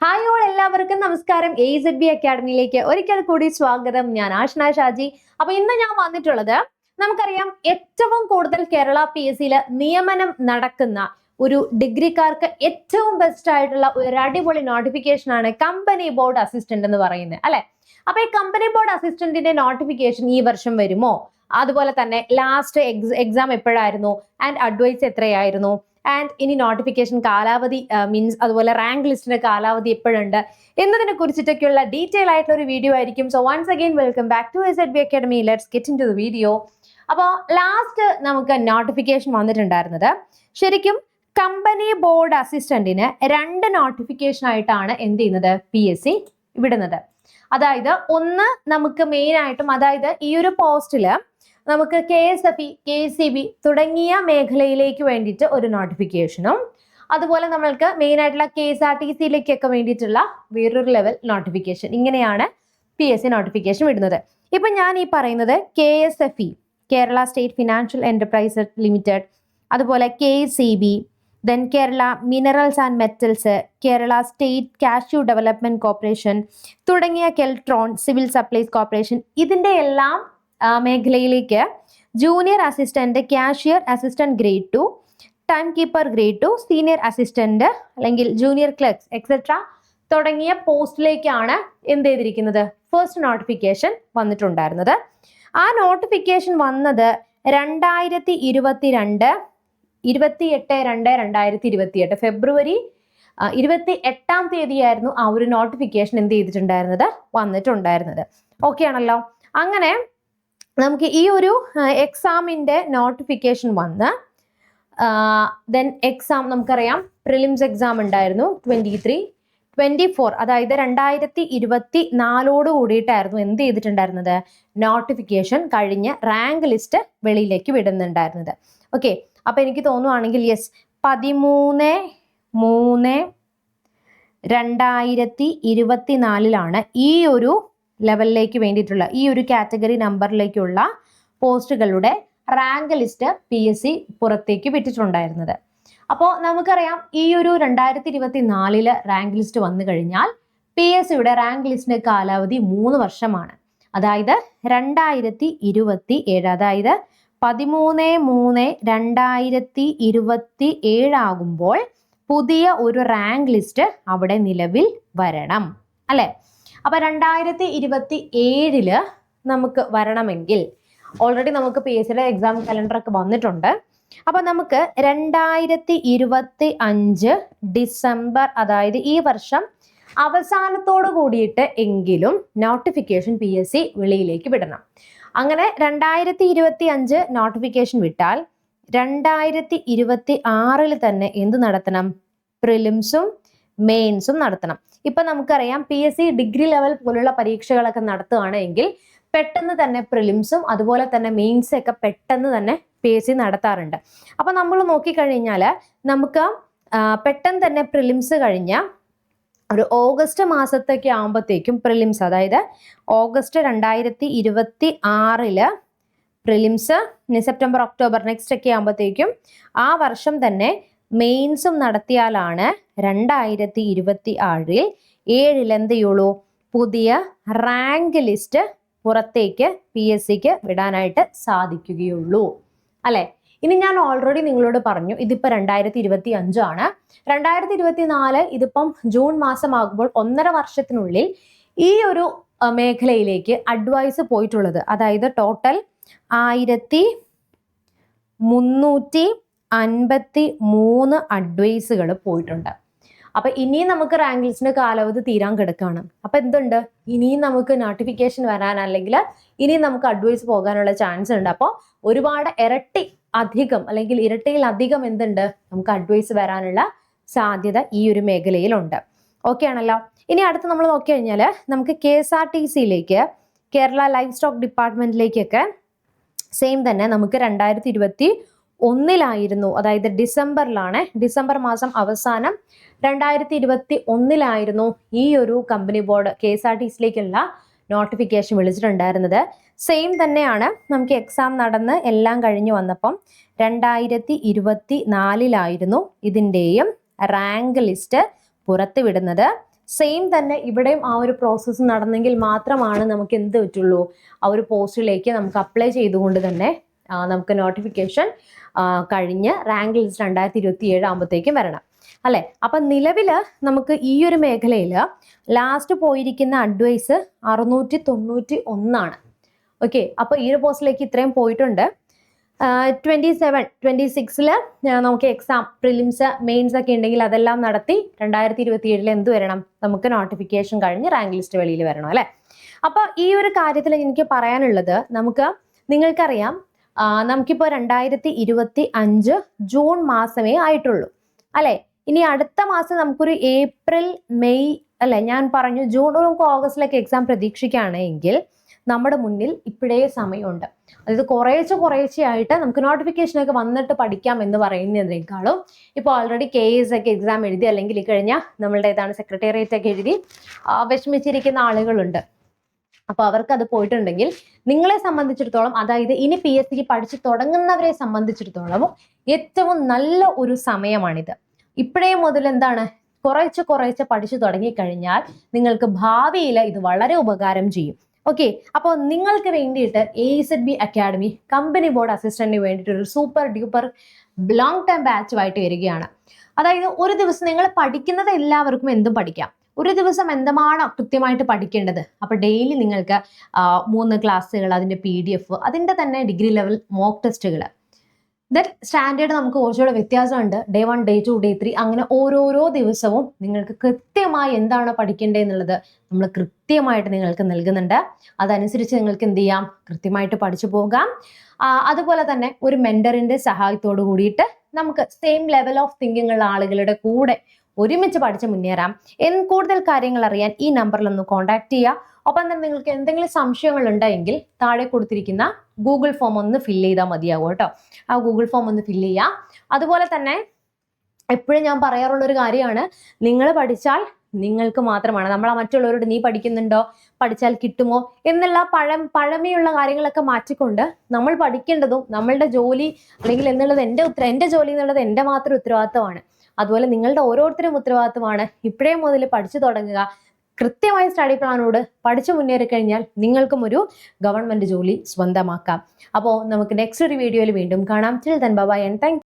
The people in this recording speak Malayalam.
ഹായ് ഓൾ എല്ലാവർക്കും നമസ്കാരം. എ സെഡ് ബി അക്കാഡമിയിലേക്ക് ഒരിക്കൽ കൂടി സ്വാഗതം. ഞാൻ ആഷ്ന ഷാജി. അപ്പൊ ഇന്ന് ഞാൻ വന്നിട്ടുള്ളത് നമുക്കറിയാം ഏറ്റവും കൂടുതൽ കേരള പി എസ് സിയിലെ നിയമനം നടക്കുന്ന ഒരു ഡിഗ്രിക്കാർക്ക് ഏറ്റവും ബെസ്റ്റ് ആയിട്ടുള്ള ഒരു അടിപൊളി നോട്ടിഫിക്കേഷൻ ആണ് കമ്പനി ബോർഡ് അസിസ്റ്റന്റ് എന്ന് പറയുന്നത് അല്ലെ? അപ്പൊ ഈ കമ്പനി ബോർഡ് അസിസ്റ്റന്റിന്റെ നോട്ടിഫിക്കേഷൻ ഈ വർഷം വരുമോ? അതുപോലെ തന്നെ ലാസ്റ്റ് എക്സാം എപ്പോഴായിരുന്നു? ആൻഡ് അഡ്വൈസ് എത്രയായിരുന്നു? ആൻഡ് ഇനി നോട്ടിഫിക്കേഷൻ കാലാവധി മീൻസ് അതുപോലെ റാങ്ക് ലിസ്റ്റിന്റെ കാലാവധി എപ്പോഴുണ്ട് എന്നതിനെ കുറിച്ചിട്ടൊക്കെയുള്ള ഡീറ്റെയിൽ ആയിട്ടുള്ള ഒരു വീഡിയോ ആയിരിക്കും. So once again welcome back to A Z B academy let's get into the video അപ്പോൾ ലാസ്റ്റ് നമുക്ക് നോട്ടിഫിക്കേഷൻ വന്നിട്ടുണ്ടായിരുന്നത് ശരിക്കും കമ്പനി ബോർഡ് അസിസ്റ്റന്റിന് രണ്ട് നോട്ടിഫിക്കേഷൻ ആയിട്ടാണ് എന്ത് ചെയ്യുന്നത്? പി എസ് സി വിടുന്നത്. അതായത് ഒന്ന് നമുക്ക് മെയിൻ ആയിട്ടും അതായത് ഈ ഒരു പോസ്റ്റിൽ നമുക്ക് K S F E K C B തുടങ്ങിയ മേഖലയിലേക്ക് വേണ്ടിയിട്ട് ഒരു നോട്ടിഫിക്കേഷനും അതുപോലെ നമ്മൾക്ക് മെയിൻ ആയിട്ടുള്ള കെ എസ് ആർ ടി സിയിലേക്കൊക്കെ വേണ്ടിയിട്ടുള്ള വേറൊരു ലെവൽ നോട്ടിഫിക്കേഷൻ ഇങ്ങനെയാണ് പി എസ് സി നോട്ടിഫിക്കേഷൻ വിടുന്നത്. ഇപ്പം ഞാൻ ഈ പറയുന്നത് K S F E Kerala state financial enterprise limited അതുപോലെ K C B then Kerala minerals and metals Kerala state cashew development corporation തുടങ്ങിയ കെൽട്രോൺ സിവിൽ സപ്ലൈസ് കോർപ്പറേഷൻ ഇതിന്റെ എല്ലാം മേഖലയിലേക്ക്. Junior assistant cashier assistant grade two time keeper grade two senior assistant അല്ലെങ്കിൽ ജൂനിയർ ക്ലർക്സ് എക്സെട്ര തുടങ്ങിയ പോസ്റ്റിലേക്കാണ് എന്ത് ചെയ്തിരിക്കുന്നത്? ഫസ്റ്റ് നോട്ടിഫിക്കേഷൻ വന്നിട്ടുണ്ടായിരുന്നത്. ആ നോട്ടിഫിക്കേഷൻ വന്നത് രണ്ടായിരത്തി ഇരുപത്തിരണ്ട് ഇരുപത്തി എട്ട് രണ്ട് രണ്ടായിരത്തി ഇരുപത്തി എട്ട് ഫെബ്രുവരി ഇരുപത്തി എട്ടാം തീയതിയായിരുന്നു ആ ഒരു നോട്ടിഫിക്കേഷൻ എന്ത് ചെയ്തിട്ടുണ്ടായിരുന്നത്? വന്നിട്ടുണ്ടായിരുന്നത്. ഓക്കെ ആണല്ലോ? അങ്ങനെ നമുക്ക് ഈ ഒരു എക്സാമിന്റെ നോട്ടിഫിക്കേഷൻ വന്ന് ദെൻ എക്സാം നമുക്കറിയാം. പ്രിലിംസ് എക്സാം ഉണ്ടായിരുന്നു ട്വന്റി ത്രീ ട്വന്റി ഫോർ അതായത് രണ്ടായിരത്തി ഇരുപത്തി നാലോട് കൂടിയിട്ടായിരുന്നു എന്ത് ചെയ്തിട്ടുണ്ടായിരുന്നത്? നോട്ടിഫിക്കേഷൻ കഴിഞ്ഞ് റാങ്ക് ലിസ്റ്റ് വെളിയിലേക്ക് വിടുന്നുണ്ടായിരുന്നത്. ഓക്കെ അപ്പൊ എനിക്ക് തോന്നുവാണെങ്കിൽ യെസ് പതിമൂന്ന് മൂന്ന് രണ്ടായിരത്തി ഇരുപത്തിനാലിലാണ് ഈ ഒരു ലെവലിലേക്ക് വേണ്ടിയിട്ടുള്ള ഈ ഒരു കാറ്റഗറി നമ്പറിലേക്കുള്ള പോസ്റ്റുകളുടെ rank list P S C പുറത്തേക്ക് വിട്ടിട്ടുണ്ടായിരുന്നത്. അപ്പോൾ നമുക്കറിയാം ഈ ഒരു രണ്ടായിരത്തി ഇരുപത്തി നാലിൽ റാങ്ക് ലിസ്റ്റ് വന്നു കഴിഞ്ഞാൽ പി എസ് സിയുടെ റാങ്ക് ലിസ്റ്റിന്റെ കാലാവധി മൂന്ന് വർഷമാണ്. അതായത് രണ്ടായിരത്തി ഇരുപത്തി ഏഴ് അതായത് പതിമൂന്ന് മൂന്ന് രണ്ടായിരത്തി ഇരുപത്തി ഏഴാകുമ്പോൾ പുതിയ ഒരു റാങ്ക് ലിസ്റ്റ് അവിടെ നിലവിൽ വരണം. അല്ലെ? അപ്പൊ രണ്ടായിരത്തി ഇരുപത്തി ഏഴിൽ നമുക്ക് വരണമെങ്കിൽ ഓൾറെഡി നമുക്ക് പി എസ് സിയുടെ എക്സാം കലണ്ടർ ഒക്കെ വന്നിട്ടുണ്ട്. അപ്പൊ നമുക്ക് രണ്ടായിരത്തി ഇരുപത്തി അഞ്ച് ഡിസംബർ അതായത് ഈ വർഷം അവസാനത്തോട് കൂടിയിട്ട് എങ്കിലും നോട്ടിഫിക്കേഷൻ പി എസ് സി വെളിയിലേക്ക് വിടണം. അങ്ങനെ രണ്ടായിരത്തി ഇരുപത്തി അഞ്ച് നോട്ടിഫിക്കേഷൻ വിട്ടാൽ രണ്ടായിരത്തി ഇരുപത്തി ആറിൽ തന്നെ എന്ത് നടത്തണം? പ്രിലിംസും മെയിൻസും നടത്തണം. ഇപ്പൊ നമുക്കറിയാം P S C degree level പോലുള്ള പരീക്ഷകളൊക്കെ നടത്തുകയാണെങ്കിൽ പെട്ടെന്ന് തന്നെ പ്രിലിംസും അതുപോലെ തന്നെ മെയിൻസും ഒക്കെ പെട്ടെന്ന് തന്നെ പി എസ് സി നടത്താറുണ്ട്. അപ്പൊ നമ്മൾ നോക്കിക്കഴിഞ്ഞാൽ നമുക്ക് പെട്ടെന്ന് തന്നെ പ്രിലിംസ് കഴിഞ്ഞ ഒരു ഓഗസ്റ്റ് മാസത്തൊക്കെ ആകുമ്പോഴത്തേക്കും പ്രിലിംസ് അതായത് ഓഗസ്റ്റ് രണ്ടായിരത്തി ഇരുപത്തി ആറിൽ പ്രിലിംസ് സെപ്റ്റംബർ ഒക്ടോബർ നെക്സ്റ്റ് ഒക്കെ ആകുമ്പോഴത്തേക്കും ആ വർഷം തന്നെ മെയിൻസും നടത്തിയാലാണ് രണ്ടായിരത്തി ഇരുപത്തി ആറിൽ ഏഴിൽ പുതിയ റാങ്ക് ലിസ്റ്റ് പുറത്തേക്ക് പി എസ് സിക്ക് വിടാനായിട്ട് സാധിക്കുകയുള്ളൂ. അല്ലെ? ഇനി ഞാൻ ഓൾറെഡി നിങ്ങളോട് പറഞ്ഞു ഇതിപ്പോ രണ്ടായിരത്തി ഇരുപത്തി അഞ്ചാണ് രണ്ടായിരത്തി ഇരുപത്തി നാല് ഇതിപ്പം ജൂൺ മാസമാകുമ്പോൾ ഒന്നര വർഷത്തിനുള്ളിൽ ഈ ഒരു മേഖലയിലേക്ക് അഡ്വൈസ് പോയിട്ടുള്ളത്. അതായത് ടോട്ടൽ ആയിരത്തി മുന്നൂറ്റി അൻപത്തി മൂന്ന് അഡ്വൈസുകൾ പോയിട്ടുണ്ട്. അപ്പൊ ഇനിയും നമുക്ക് റാങ്ക് ലിസ്റ്റിന്റെ കാലാവധി തീരാൻ കിടക്കുകയാണ് അപ്പൊ എന്തുണ്ട്? ഇനിയും നമുക്ക് നോട്ടിഫിക്കേഷൻ വരാൻ അല്ലെങ്കിൽ ഇനിയും നമുക്ക് അഡ്വൈസ് പോകാനുള്ള ചാൻസ് ഉണ്ട്. അപ്പോൾ ഒരുപാട് ഇരട്ടി അധികം അല്ലെങ്കിൽ ഇരട്ടിയിലധികം എന്തുണ്ട്? നമുക്ക് അഡ്വൈസ് വരാനുള്ള സാധ്യത ഈ ഒരു മേഖലയിലുണ്ട്. ഓക്കെ ആണല്ലോ? ഇനി അടുത്ത് നമ്മൾ നോക്കി കഴിഞ്ഞാൽ നമുക്ക് കെ എസ് ആർ ടി സിയിലേക്ക് കേരള ലൈഫ് സ്റ്റോക്ക് ഡിപ്പാർട്ട്മെന്റിലേക്കൊക്കെ സെയിം തന്നെ നമുക്ക് രണ്ടായിരത്തി ഇരുപത്തി ഒന്നിലായിരുന്നു. അതായത് ഡിസംബറിലാണ്. ഡിസംബർ മാസം അവസാനം രണ്ടായിരത്തി ഇരുപത്തി ഒന്നിലായിരുന്നു ഈ ഒരു company board K S R T സിയിലേക്കുള്ള notification വിളിച്ചിട്ടുണ്ടായിരുന്നത്. സെയിം തന്നെയാണ് നമുക്ക് എക്സാം നടന്ന് എല്ലാം കഴിഞ്ഞു വന്നപ്പം രണ്ടായിരത്തി ഇരുപത്തി നാലിലായിരുന്നു ഇതിന്റെയും റാങ്ക് ലിസ്റ്റ് പുറത്തുവിടുന്നത്. സെയിം തന്നെ ഇവിടെയും ആ ഒരു പ്രോസസ്സ് നടന്നെങ്കിൽ മാത്രമാണ് നമുക്ക് എന്ത് പറ്റുള്ളൂ? ആ ഒരു പോസ്റ്റിലേക്ക് നമുക്ക് അപ്ലൈ ചെയ്തുകൊണ്ട് തന്നെ നമുക്ക് നോട്ടിഫിക്കേഷൻ കഴിഞ്ഞ് റാങ്ക് ലിസ്റ്റ് രണ്ടായിരത്തി ഇരുപത്തി ഏഴ് ആകുമ്പോഴത്തേക്കും വരണം. അല്ലേ? അപ്പം നിലവിൽ നമുക്ക് ഈ ഒരു മേഖലയിൽ ലാസ്റ്റ് പോയിരിക്കുന്ന അഡ്വൈസ് അറുന്നൂറ്റി തൊണ്ണൂറ്റി ഒന്നാണ് ഓക്കെ അപ്പോൾ ഈ ഒരു പോസ്റ്റിലേക്ക് ഇത്രയും പോയിട്ടുണ്ട്. ട്വന്റി സെവൻ ട്വന്റി സിക്സിൽ നമുക്ക് എക്സാം പ്രിലിംസ് മെയിൻസ് ഒക്കെ ഉണ്ടെങ്കിൽ അതെല്ലാം നടത്തി രണ്ടായിരത്തി ഇരുപത്തി ഏഴിൽ എന്ത് വരണം? നമുക്ക് നോട്ടിഫിക്കേഷൻ കഴിഞ്ഞ് റാങ്ക് ലിസ്റ്റ് വെളിയിൽ വരണം. അല്ലേ? അപ്പോൾ ഈ ഒരു കാര്യത്തിൽ എനിക്ക് പറയാനുള്ളത് നമുക്ക് നിങ്ങൾക്കറിയാം നമുക്കിപ്പോൾ രണ്ടായിരത്തി ഇരുപത്തി അഞ്ച് ജൂൺ മാസമേ ആയിട്ടുള്ളൂ. അല്ലെ? ഇനി അടുത്ത മാസം നമുക്കൊരു ഏപ്രിൽ മെയ് അല്ലെ? ഞാൻ പറഞ്ഞു ജൂൺ നമുക്ക് ഓഗസ്റ്റിലൊക്കെ എക്സാം പ്രതീക്ഷിക്കുകയാണെങ്കിൽ നമ്മുടെ മുന്നിൽ ഇപ്പോഴേ സമയമുണ്ട്. അതായത് കുറേശ്ശെ കുറേശ്ശെയായിട്ട് നമുക്ക് നോട്ടിഫിക്കേഷനൊക്കെ വന്നിട്ട് പഠിക്കാം എന്ന് പറയുന്നതിനേക്കാളും ഇപ്പോൾ ഓൾറെഡി കെ എസ് ഒക്കെ എക്സാം എഴുതി അല്ലെങ്കിൽ ഇക്കഴിഞ്ഞ കഴിഞ്ഞ നമ്മളുടെ ഏതാണ് സെക്രട്ടേറിയറ്റ് ഒക്കെ എഴുതി വിഷമിച്ചിരിക്കുന്ന ആളുകളുണ്ട്. അപ്പോൾ അവർക്ക് അത് പോയിട്ടുണ്ടെങ്കിൽ നിങ്ങളെ സംബന്ധിച്ചിടത്തോളം അതായത് ഇനി പി എസ് സിക്ക് പഠിച്ചു തുടങ്ങുന്നവരെ സംബന്ധിച്ചിടത്തോളം ഏറ്റവും നല്ല ഒരു സമയമാണിത്. ഇപ്പോഴേ മുതൽ എന്താണ്? കുറേശ്ശെ കുറേശ്ശെ പഠിച്ചു തുടങ്ങിക്കഴിഞ്ഞാൽ നിങ്ങൾക്ക് ഭാവിയിൽ ഇത് വളരെ ഉപകാരം ചെയ്യും. ഓക്കെ അപ്പോൾ നിങ്ങൾക്ക് വേണ്ടിയിട്ട് A Z B academy company board അസിസ്റ്റന്റിന് വേണ്ടിയിട്ട് ഒരു സൂപ്പർ ഡ്യൂപ്പർ ലോങ് ടൈം ബാച്ചുമായിട്ട് വരികയാണ്. അതായത് ഒരു ദിവസം നിങ്ങൾ പഠിക്കുന്നത് എല്ലാവർക്കും എന്തും പഠിക്കാം. ഒരു ദിവസം എന്തുമാണ് കൃത്യമായിട്ട് പഠിക്കേണ്ടത്? അപ്പോൾ ഡെയിലി നിങ്ങൾക്ക് മൂന്ന് ക്ലാസ്സുകൾ അതിന്റെ പി ഡി എഫ് അതിന്റെ തന്നെ ഡിഗ്രി ലെവൽ മോക്ക് ടെസ്റ്റുകൾ ദെൻ സ്റ്റാൻഡേർഡ് നമുക്ക് കുറച്ചുകൂടെ വ്യത്യാസമുണ്ട്. Day one day two day three അങ്ങനെ ഓരോരോ ദിവസവും നിങ്ങൾക്ക് കൃത്യമായി എന്താണ് പഠിക്കേണ്ടത് എന്നുള്ളത് നമ്മൾ കൃത്യമായിട്ട് നിങ്ങൾക്ക് നൽകുന്നുണ്ട്. അതനുസരിച്ച് നിങ്ങൾക്ക് എന്ത് ചെയ്യാം? കൃത്യമായിട്ട് പഠിച്ചു പോകാം. അതുപോലെ തന്നെ ഒരു മെന്ററിന്റെ സഹായത്തോട് കൂടിയിട്ട് നമുക്ക് സെയിം ലെവൽ ഓഫ് തിങ്കിങ് ഉള്ള ആളുകളുടെ കൂടെ ഒരുമിച്ച് പഠിച്ച് മുന്നേറാം. എൻ കൂടുതൽ കാര്യങ്ങൾ അറിയാൻ ഈ നമ്പറിൽ ഒന്ന് കോൺടാക്ട് ചെയ്യുക ഒപ്പം തന്നെ നിങ്ങൾക്ക് എന്തെങ്കിലും സംശയങ്ങൾ ഉണ്ടെങ്കിൽ താഴെ കൊടുത്തിരിക്കുന്ന ഗൂഗിൾ ഫോം ഒന്ന് ഫില്ല് ചെയ്താൽ മതിയാവും കേട്ടോ. ആ ഗൂഗിൾ ഫോം ഒന്ന് ഫില്ല് ചെയ്യാം. അതുപോലെ തന്നെ എപ്പോഴും ഞാൻ പറയാറുള്ള ഒരു കാര്യമാണ്. നിങ്ങൾ പഠിച്ചാൽ നിങ്ങൾക്ക് മാത്രമാണ്. നമ്മൾ മറ്റുള്ളവരോട് നീ പഠിക്കുന്നുണ്ടോ? പഠിച്ചാൽ കിട്ടുമോ? എന്നുള്ള പഴം പഴമയുള്ള കാര്യങ്ങളൊക്കെ മാറ്റിക്കൊണ്ട് നമ്മൾ പഠിക്കേണ്ടതും നമ്മളുടെ ജോലി അല്ലെങ്കിൽ എന്നുള്ളത് എന്റെ ഉത്തര എന്റെ ജോലി എന്നുള്ളത് എന്റെ മാത്രം ഉത്തരവാദിത്തമാണ് അതുപോലെ നിങ്ങളുടെ ഓരോരുത്തരും ഉത്തരവാദിത്വമാണ്. ഇപ്പോഴേ മുതൽ പഠിച്ചു തുടങ്ങുക. കൃത്യമായ സ്റ്റഡി പ്ലാനോട് പഠിച്ചു മുന്നേറി കഴിഞ്ഞാൽ നിങ്ങൾക്കും ഒരു ഗവൺമെന്റ് ജോലി സ്വന്തമാക്കാം. അപ്പോൾ നമുക്ക് നെക്സ്റ്റ് ഒരു വീഡിയോയിൽ വീണ്ടും കാണാം. ചിൽ തൻ ബൈ ആൻഡ് താങ്ക്